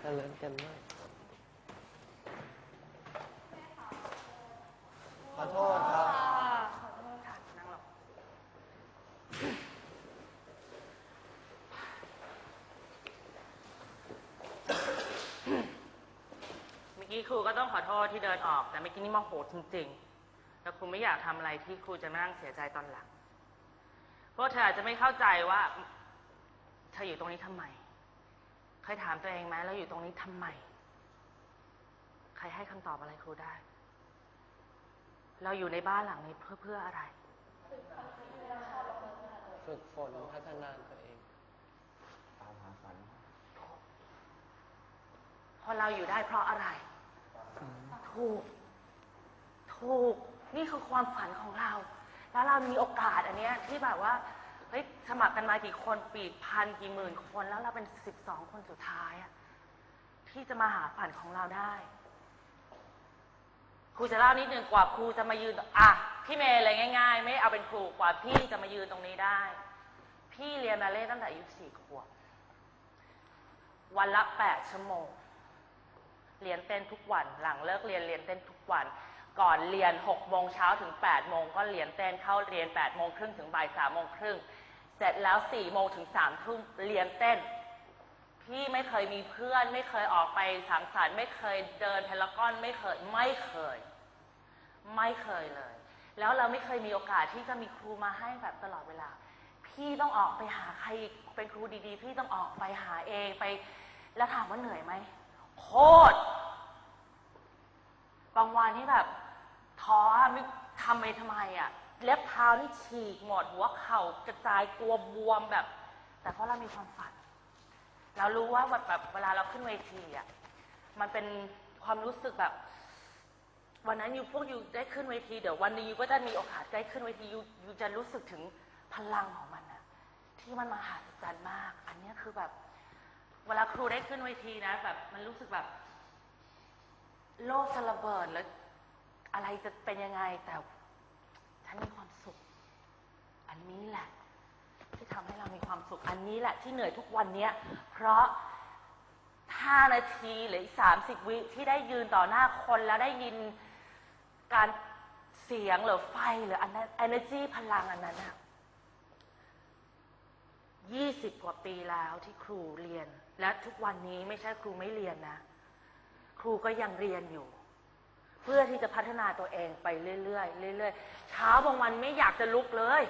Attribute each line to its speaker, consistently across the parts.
Speaker 1: เจริญกันมากขอโทษครับ
Speaker 2: นั่งหรอกเมื่อกี้ครูก็ต้องขอโทษที่เดินออก แต่เมื่อกี้นี่โมโหจริงๆ แล้วครูไม่อยากทำอะไรที่ครูจะมานั่งเสียใจตอนหลัง เพราะเธออาจจะไม่เข้าใจว่า เธออยู่ตรงนี้ทำไม เคยถามตัวเองไหมแล้วอยู่ตรงนี้ทำไม ใครให้คำตอบอะไรครูได้ เราอยู่ในบ้านหลังนี้เพื่อเพื่ออะไร
Speaker 1: ฝึกฝนพัฒนาตัวเอง
Speaker 3: ตามหาฝัน
Speaker 2: พอเราอยู่ได้เพราะอะไร ถูก ถูก นี่คือความฝันของเรา แล้วเรามีโอกาสอันเนี้ยที่แบบว่าเฮ้ยสมัครกันมากี่คนปีพันกี่หมื่นคนแล้วเราเป็นสิบสองคนสุดท้ายอะที่จะมาหาฝันของเราได้ครูจะเล่านิดนึงกว่าครูจะมายืนอะพี่เมย์เลยง่าย ๆ ไม่เอาเป็นครูกว่าพี่จะมายืนตรงนี้ได้ พี่เรียนมาเล่ตั้งแต่อายุสี่ขวบวันละแปดชั่วโมง เรียนเต้นทุกวัน หลังเลิกเรียนเรียนเต้นทุกวัน ก่อนเรียนหกโมงเช้าถึงแปดโมงก็เรียนเต้นเข้าเรียนแปดโมงครึ่งถึงบ่ายสามโมงครึ่ง เสร็จแล้วสี่โมงถึงสามทุ่มเรียนเต้น พี่ไม่เคยมีเพื่อน ไม่เคยออกไปสังสรรค์ไม่เคยเดินพารากอนไม่เคยไม่เคย ไม่เคยเลย แล้วเราไม่เคยมีโอกาสที่จะมีครูมาให้แบบตลอดเวลา พี่ต้องออกไปหาใครเป็นครูดีๆ พี่ต้องออกไปหาเองไป แล้วถามว่าเหนื่อยไหมโคตรบางวันที่แบบท้อไม่ทำไปทำไมอะ เล็บเท้านี่ฉีกหมดหัวเข่ากระจายกลัวบวมแบบ แต่เพราะเรามีความฝัน เรารู้ว่าแบบแบบเวลาเราขึ้นเวทีอะมันเป็นความรู้สึกแบบ วันนั้นอยู่พวกอยู่ได้ขึ้นเวทีเดี๋ยววันนี้ยูก็จะมีโอกาสได้ขึ้นเวทียูยูจะรู้สึกถึงพลังของมันอะที่มันมหัศจรรย์มาก อันนี้คือแบบ เวลาครูได้ขึ้นเวทีนะ แบบมันรู้สึกแบบ โลกจะระเบิดแล้ว อะไรจะเป็นยังไงแต่ฉันมีความสุข อันนี้แหละ ที่ทำให้เรามีความสุขอันนี้แหละ ที่เหนื่อยทุกวันเนี้ย เพราะ5นาทีหรืออีก30วิที่ได้ยืนต่อหน้าคนแล้วได้ยินการเสียงหรือไฟหรืออันนั้น energy พลังอันนั้นอะ20กว่าปีแล้วที่ครูเรียน และทุกวันนี้ไม่ใช่ครูไม่เรียนนะ ครูก็ยังเรียนอยู่ เพื่อที่จะพัฒนาตัวเองไปเรื่อยๆเรื่อยๆเช้าบางวันไม่อยากจะลุกเลย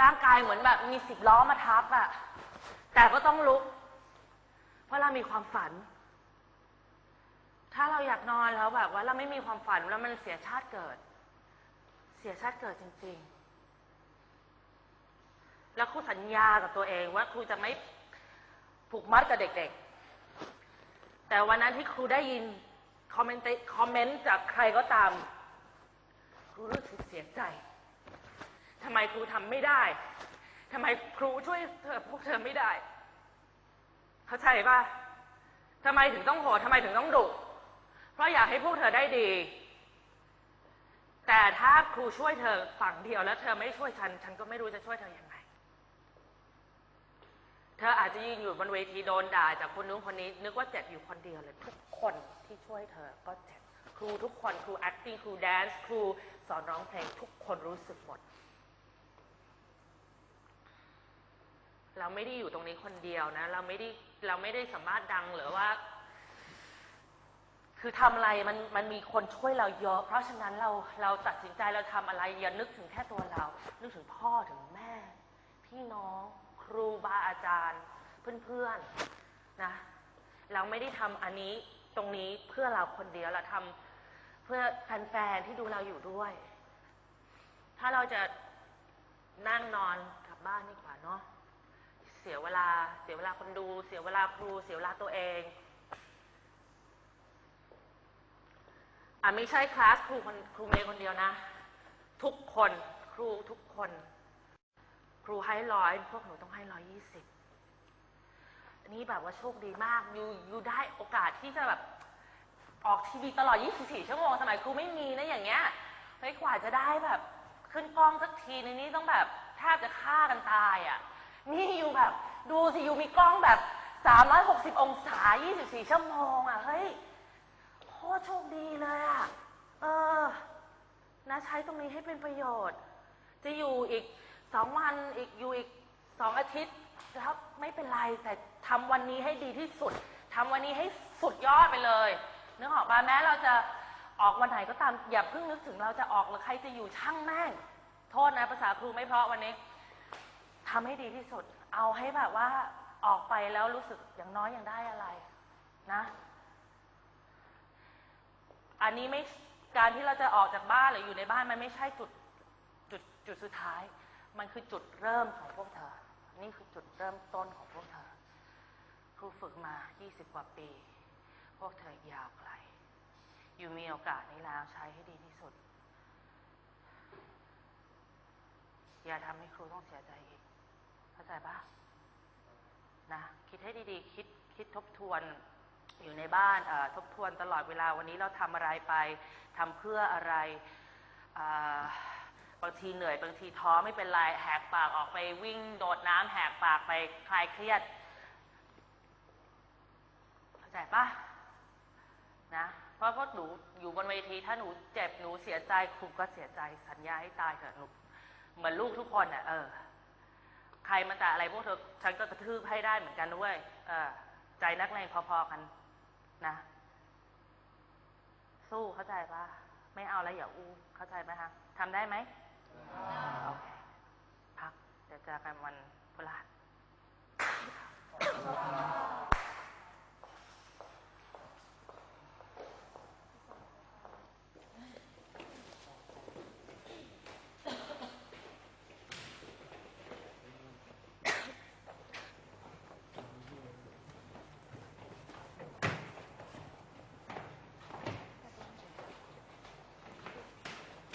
Speaker 2: ร่างกายเหมือนแบบมีสิบล้อมาทับอะแต่ก็ต้องลุก เพราะเรามีความฝัน ถ้าเราอยากนอนแล้วแบบว่าเราไม่มีความฝันแล้วมันเสียชาติเกิด เสียชาติเกิดจริง ๆ แล้วครูสัญญากับตัวเองว่าครูจะไม่ผูกมัดกับเด็ก ๆ แต่วันนั้นที่ครูได้ยินคอมเมนต์คอมเมนต์จากใครก็ตาม ครูรู้สึกเสียใจ ทำไมครูทำไม่ได้ทำไมครูช่วยเธอพวกเธอไม่ได้ เข้าใจป่ะทำไมถึงต้องโหดทำไมถึงต้องดุ เพราะอยากให้พวกเธอได้ดี แต่ถ้าครูช่วยเธอฝั่งเดียวแล้วเธอไม่ช่วยฉัน ฉันก็ไม่รู้จะช่วยเธอยังไงเธออาจจะยืนอยู่บนเวทีโดนด่าจากคนนู้นคนนี้ นึกว่าเจ็บอยู่คนเดียวเลย ทุกคนที่ช่วยเธอก็เจ็บ ครูทุกคน ครู acting ครู dance ครูสอนร้องเพลง ทุกคนรู้สึกหมด เราไม่ได้อยู่ตรงนี้คนเดียวนะ เราไม่ได้เราไม่ได้สามารถดังหรือว่า คือทำอะไรมันมันมีคนช่วยเราเยอะ เพราะฉะนั้นเราเราตัดสินใจเราทำอะไรอย่านึกถึงแค่ตัวเรา นึกถึงพ่อถึงแม่ พี่น้อง ครูบาอาจารย์ เพื่อนๆนะ เราไม่ได้ทำอันนี้ตรงนี้เพื่อเราคนเดียวเราทำเพื่อแฟนๆที่ดูเราอยู่ด้วย ถ้าเราจะนั่งนอนกลับบ้านดีกว่าเนาะ เสียเวลา เสียเวลาคนดู เสียเวลาครู เสียเวลาตัวเองอะไม่ใช่คลาสครูคนครูเมย์คนเดียวนะ ทุกคนครูทุกคน ครูให้ร้อยพวกหนูต้องให้ร้อยยี่สิบอันนี้แบบว่าโชคดีมากยูยูได้โอกาสที่จะแบบออกทีวีตลอด 24 ชั่วโมง สมัยครูไม่มีนะอย่างเงี้ยเฮ้ยกว่าจะได้แบบ ขึ้นกล้องสักทีในนี้ต้องแบบแทบจะฆ่ากันตายอะ นี่อยู่แบบ ดูสิอยู่มีกล้องแบบ 360 องศา 24 ชั่วโมงอะ เฮ้ยโคตรโชคดีเลยอะ เออ นะใช้ตรงนี้ให้เป็นประโยชน์ จะอยู่อีกสองวันอีกอยู่อีกสองอาทิตย์นะครับไม่เป็นไรแต่ทำวันนี้ให้ดีที่สุดทำวันนี้ให้สุดยอดไปเลยนึกออกปะแม้เราจะออกวันไหนก็ตามอย่าเพิ่งนึกถึงเราจะออกหรือใครจะอยู่ช่างแม่ง โทษนะภาษาครูไม่เพราะวันนี้ ทำให้ดีที่สุด เอาให้แบบว่าออกไปแล้วรู้สึกอย่างน้อยอยังได้อะไร นะ อันนี้ไม่การที่เราจะออกจากบ้านหรืออยู่ในบ้านมันไม่ใช่จุดจุดจุดสุดท้าย มันคือจุดเริ่มของพวกเธอ นี่คือจุดเริ่มต้นของพวกเธอ ครูฝึกมา 20 กว่าปี พวกเธอยาวไกล อยู่มีโอกาสนี้แล้วใช้ให้ดีที่สุด อย่าทำให้ครูต้องเสียใจอีก เข้าใจปะนะคิดให้ดีๆ คิดคิดทบทวนอยู่ในบ้านเอ่อทบทวนตลอดเวลาวันนี้เราทำอะไรไปทำเพื่ออะไรอ่าบางทีเหนื่อยบางทีท้อไม่เป็นไรแหกปากออกไปวิ่งโดดน้ำแหกปากไปคลายเครียดเข้าใจปะนะเพราะพวกหนูอยู่บนเวทีถ้าหนูเจ็บหนูเสียใจครูก็เสียใจสัญญาให้ตายเถอะหนูเหมือนลูกทุกคนอะเออ รมาแต่อะไรพวกเธอฉันก็กระทืบให้ได้เหมือนกันด้วยเออใจนักเลงพอๆกันนะสู้เข้าใจปะไม่เอาแล้วอย่าอู้เข้าใจไหมคะทำได้ไหมโอเคพักเดี๋ยวเจอกันวันพฤหัส